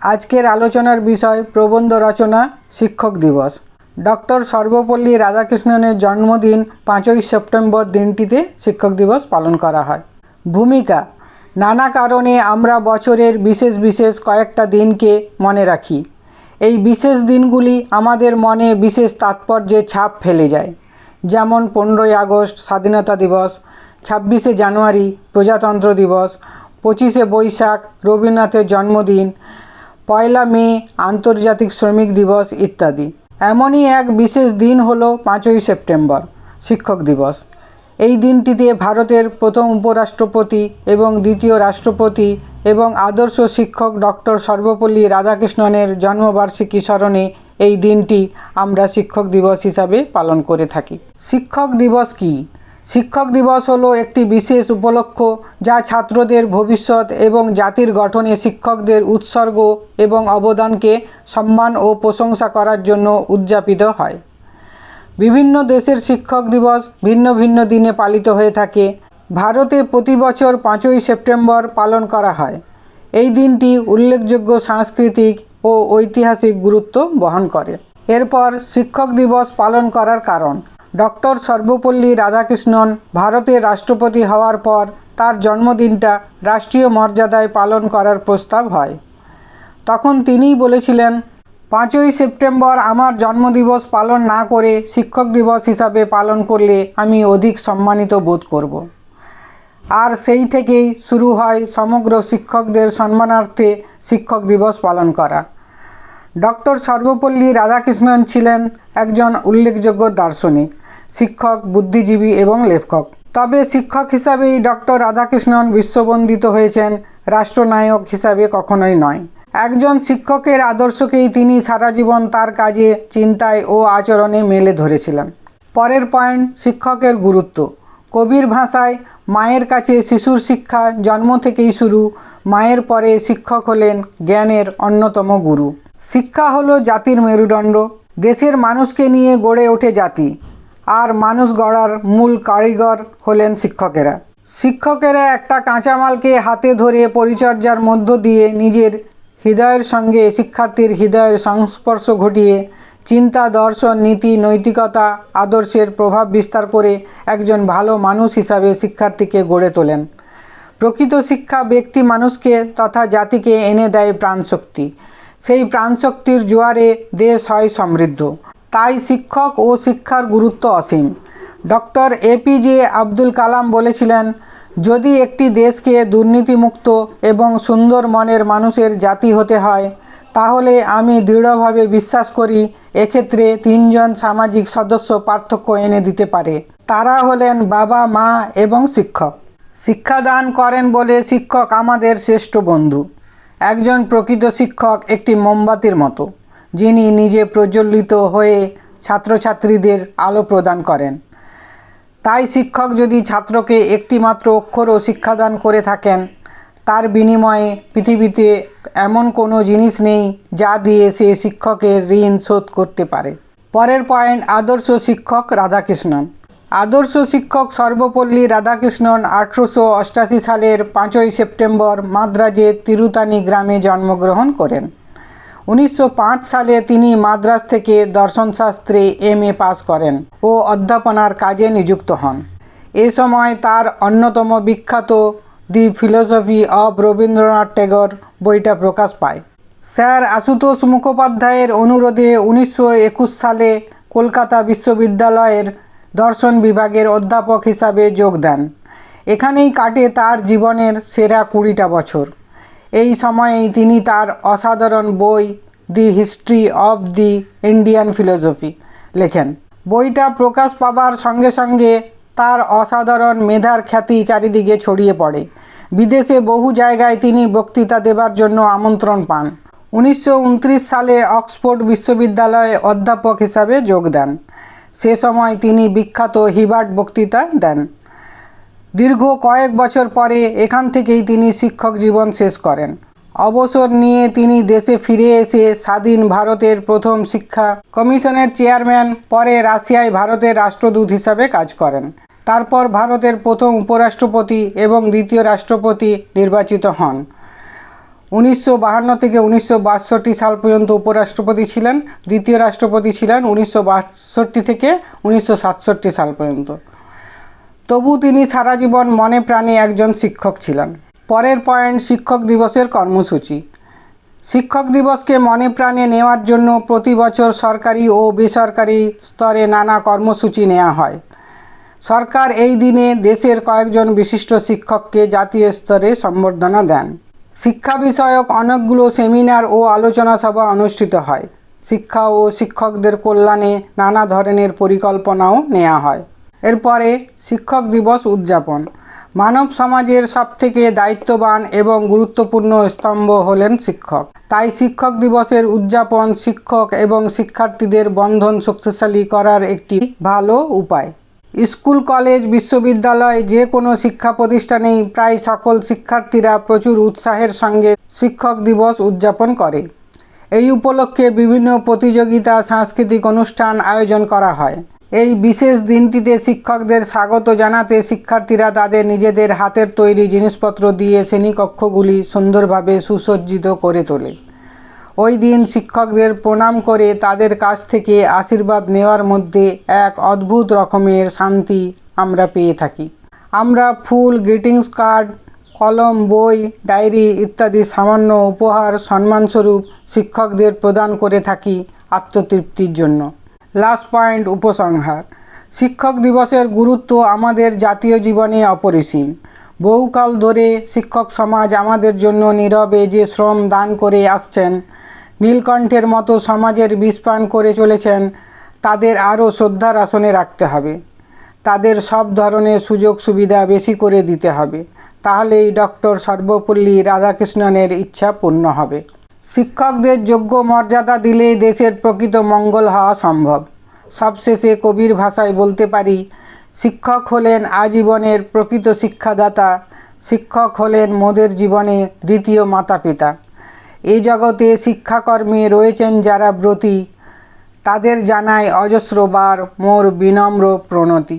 আজকের আলোচনার বিষয় প্রবন্ধ রচনা, শিক্ষক দিবস। ডক্টর সর্বপল্লী রাধাকৃষ্ণনের জন্মদিন পাঁচই সেপ্টেম্বর দিনটিতে শিক্ষক দিবস পালন করা হয়। ভূমিকা, নানা কারণে আমরা বছরের বিশেষ বিশেষ কয়েকটা দিনকে মনে রাখি। এই বিশেষ দিনগুলি আমাদের মনে বিশেষ তাৎপর্যের ছাপ ফেলে যায়। যেমন পনেরোই আগস্ট স্বাধীনতা দিবস, ছাব্বিশে জানুয়ারি প্রজাতন্ত্র দিবস, পঁচিশে বৈশাখ রবীন্দ্রনাথের জন্মদিন পয়লা মে, আন্তর্জাতিক শ্রমিক দিবস ইত্যাদি। এমনই এক বিশেষ দিন হলো পাঁচই সেপ্টেম্বর, শিক্ষক দিবস। এই দিনটিতে ভারতের প্রথম উপরাষ্ট্রপতি এবং দ্বিতীয় রাষ্ট্রপতি এবং আদর্শ শিক্ষক ডক্টর সর্বপল্লী রাধাকৃষ্ণনের জন্মবার্ষিকী স্মরণে এই দিনটি আমরা শিক্ষক দিবস হিসাবে পালন করে থাকি। শিক্ষক দিবস কী? শিক্ষক দিবস হলো একটি বিশেষ উপলক্ষ যা ছাত্রদের ভবিষ্যৎ এবং জাতির গঠনে শিক্ষকদের উৎসর্গ এবং অবদানকে সম্মান ও প্রশংসা করার জন্য উদযাপিত হয়। বিভিন্ন দেশের শিক্ষক দিবস ভিন্ন ভিন্ন দিনে পালিত হয়ে থাকে। ভারতে প্রতি বছর পাঁচই সেপ্টেম্বর পালন করা হয়। এই দিনটি উল্লেখযোগ্য সাংস্কৃতিক ও ঐতিহাসিক গুরুত্ব বহন করে। এরপর শিক্ষক দিবস পালন করার কারণ। ডক্টর সর্বপল্লী রাধাকৃষ্ণন ভারতের রাষ্ট্রপতি হওয়ার পর তার জন্মদিনটা রাষ্ট্রীয় মর্যাদায় পালন করার প্রস্তাব হয়। তখন তিনিই বলেছিলেন, পাঁচই সেপ্টেম্বর আমার জন্মদিবস পালন না করে শিক্ষক দিবস হিসাবে পালন করলে আমি অধিক সম্মানিত বোধ করব। আর সেই থেকেই শুরু হয় সমগ্র শিক্ষকদের সম্মানার্থে শিক্ষক দিবস পালন করা। ডক্টর সর্বপল্লী রাধাকৃষ্ণন ছিলেন একজন উল্লেখযোগ্য দার্শনিক। শিক্ষক, বুদ্ধিজীবী এবং লেখক। তবে শিক্ষক হিসাবেই ডক্টর রাধাকৃষ্ণন বিশ্ববন্দিত হয়েছেন, রাষ্ট্রনায়ক হিসাবে কখনোই নয়। একজন শিক্ষকের আদর্শকেই তিনি সারা জীবন তার কাজে, চিন্তায় ও আচরণে মেলে ধরেছিলেন। পরের পয়েন্ট, শিক্ষকের গুরুত্ব। কবির ভাষায়, মায়ের কাছে শিশুর শিক্ষা জন্ম থেকেই শুরু, মায়ের পরে শিক্ষক হলেন জ্ঞানের অন্যতম গুরু। শিক্ষা হলো জাতির মেরুদণ্ড। দেশের মানুষকে নিয়ে গড়ে ওঠে জাতি। আর মানুষ গড়ার মূল কারিগর হলেন শিক্ষকেরা। শিক্ষকেরা একটা কাঁচামালকে হাতে ধরে পরিচর্যার মধ্য দিয়ে নিজের হৃদয়ের সঙ্গে শিক্ষার্থীর হৃদয়ের সংস্পর্শ ঘটিয়ে চিন্তা, দর্শন, নীতি, নৈতিকতা, আদর্শের প্রভাব বিস্তার করে একজন ভালো মানুষ হিসাবে শিক্ষার্থীকে গড়ে তোলেন। প্রকৃত শিক্ষা ব্যক্তি মানুষকে তথা জাতিকে এনে দেয় প্রাণশক্তি। সেই প্রাণশক্তির জোয়ারে দেশ হয় সমৃদ্ধ। তাই শিক্ষক ও শিক্ষার গুরুত্ব অসীম। ডক্টর এপিজে আব্দুল কালাম বলেছিলেন, যদি একটি দেশকে দুর্নীতিমুক্ত এবং সুন্দর মনের মানুষের জাতি হতে হয়, তাহলে আমি দৃঢ়ভাবে বিশ্বাস করি এক্ষেত্রে তিনজন সামাজিক সদস্য পার্থক্য এনে দিতে পারে। তারা হলেন বাবা, মা এবং শিক্ষক। শিক্ষাদান করেন বলে শিক্ষক আমাদের শ্রেষ্ঠ বন্ধু। একজন প্রকৃত শিক্ষক একটি মোমবাতির মতো। যিনি নিজে প্রজ্বলিত হয়ে ছাত্রছাত্রীদের আলো প্রদান করেন। তাই শিক্ষক যদি ছাত্রকে একটিমাত্র অক্ষরও শিক্ষাদান করে থাকেন, তার বিনিময়ে পৃথিবীতে এমন কোনো জিনিস নেই যা দিয়ে সে শিক্ষকের ঋণ শোধ করতে পারে। পরের পয়েন্ট, আদর্শ শিক্ষক রাধাকৃষ্ণন। আদর্শ শিক্ষক সর্বপল্লী রাধাকৃষ্ণন আঠেরোশো অষ্টাশি সালের পাঁচই সেপ্টেম্বর মাদ্রাজের তিরুতানি গ্রামে জন্মগ্রহণ করেন। উনিশশো পাঁচ সালে তিনি মাদ্রাজ থেকে দর্শনশাস্ত্রে এম এ পাস করেন ও অধ্যাপনার কাজে নিযুক্ত হন। এ সময় তার অন্যতম বিখ্যাত the philosophy of Rabindranath Tagore বইটা প্রকাশ পায়। স্যার আশুতোষ মুখোপাধ্যায়ের অনুরোধে উনিশশো একুশ সালে কলকাতা বিশ্ববিদ্যালয়ের দর্শন বিভাগের অধ্যাপক হিসাবে যোগ দেন। এখানেই কাটে তার জীবনের সেরা কুড়িটা বছর। এই সময়েই তিনি তার অসাধারণ বই the history of the Indian philosophy লেখেন। বইটা প্রকাশ পাবার সঙ্গে সঙ্গে তার অসাধারণ মেধার খ্যাতি চারিদিকে ছড়িয়ে পড়ে। বিদেশে বহু জায়গায় তিনি বক্তৃতা দেবার জন্য আমন্ত্রণ পান। উনিশশো উনত্রিশ সালে অক্সফোর্ড বিশ্ববিদ্যালয়ে অধ্যাপক হিসাবে যোগ দেন। সে সময় তিনি বিখ্যাত হিবার্ট বক্তৃতা দেন। দীর্ঘ কয়েক বছর পরে এখান থেকেই তিনি শিক্ষক জীবন শেষ করেন। অবসর নিয়ে তিনি দেশে ফিরে এসে স্বাধীন ভারতের প্রথম শিক্ষা কমিশনের চেয়ারম্যান, পরে রাশিয়ায় ভারতের রাষ্ট্রদূত হিসাবে কাজ করেন। তারপর ভারতের প্রথম উপরাষ্ট্রপতি এবং দ্বিতীয় রাষ্ট্রপতি নির্বাচিত হন। উনিশশো থেকে উনিশশো বাষট্টি সাল পর্যন্ত উপরাষ্ট্রপতি ছিলেন, দ্বিতীয় রাষ্ট্রপতি ছিলেন উনিশশো বাষট্টি থেকে উনিশশো সাতষট্টি সাল পর্যন্ত। তবু তিনি সারা জীবন মনে প্রাণে একজন শিক্ষক ছিলেন। পরের পয়েন্ট, শিক্ষক দিবসের কর্মসূচি। শিক্ষক দিবসকে মনে প্রাণে নেওয়ার জন্য প্রতি বছর সরকারি ও বেসরকারি স্তরে নানা কর্মসূচি নেওয়া হয়। সরকার এই দিনে দেশের কয়েকজন বিশিষ্ট শিক্ষককে জাতীয় স্তরে সম্বর্ধনা দেন। শিক্ষা বিষয়ক অনেকগুলো সেমিনার ও আলোচনা সভা অনুষ্ঠিত হয়। শিক্ষা ও শিক্ষকদের কল্যাণে নানা ধরনের পরিকল্পনাও নেওয়া হয়। এরপরে শিক্ষক দিবস উদযাপন। মানব সমাজের সবথেকে দায়িত্ববান এবং গুরুত্বপূর্ণ স্তম্ভ হলেন শিক্ষক। তাই শিক্ষক দিবসের উদযাপন শিক্ষক এবং শিক্ষার্থীদের বন্ধন শক্তিশালী করার একটি ভালো উপায়। স্কুল, কলেজ, বিশ্ববিদ্যালয় যে কোনো শিক্ষা প্রতিষ্ঠানেই প্রায় সকল শিক্ষার্থীরা প্রচুর উৎসাহের সঙ্গে শিক্ষক দিবস উদযাপন করে। এই উপলক্ষে বিভিন্ন প্রতিযোগিতা, সাংস্কৃতিক অনুষ্ঠান আয়োজন করা হয়। এই বিশেষ দিনটিতে শিক্ষকদের স্বাগত জানাতে শিক্ষার্থীরা তাদের নিজেদের হাতের তৈরি জিনিসপত্র দিয়ে শ্রেণীকক্ষগুলি সুন্দরভাবে সুসজ্জিত করে তোলে। ওই দিন শিক্ষকদের প্রণাম করে তাদের কাছ থেকে আশীর্বাদ নেওয়ার মধ্যে এক অদ্ভুত রকমের শান্তি আমরা পেয়ে থাকি। আমরা ফুল, গ্রিটিংস কার্ড, কলম, বই, ডায়েরি ইত্যাদি সামান্য উপহার, সম্মানস্বরূপ শিক্ষকদের প্রদান করে থাকি আত্মতৃপ্তির জন্য। লাস্ট পয়েন্ট, উপসংহার। শিক্ষক দিবসের গুরুত্ব আমাদের জাতীয় জীবনে অপরিসীম। বহুকাল ধরে শিক্ষক সমাজ আমাদের জন্য নীরবে যে শ্রম দান করে আসছেন, নীলকণ্ঠের মতো সমাজের বিষপান করে চলেছেন, তাদের আরও শ্রদ্ধার আসনে রাখতে হবে। তাদের সব ধরনের সুযোগ সুবিধা বেশি করে দিতে হবে। তাহলেই ডক্টর সর্বপল্লী রাধাকৃষ্ণনের ইচ্ছা পূর্ণ হবে। শিক্ষকদের যোগ্য মর্যাদা দিলেই দেশের প্রকৃত মঙ্গল হওয়া সম্ভব। সবশেষে কবির ভাষায় বলতে পারি, শিক্ষক হলেন আজীবনের প্রকৃত শিক্ষাদাতা, শিক্ষক হলেন মোদের জীবনে দ্বিতীয় মাতা পিতা এ জগতে শিক্ষাকর্মে রয়েছেন যারা ব্রতী, তাদের জানায় অজস্রবার মোর বিনম্র প্রণতি।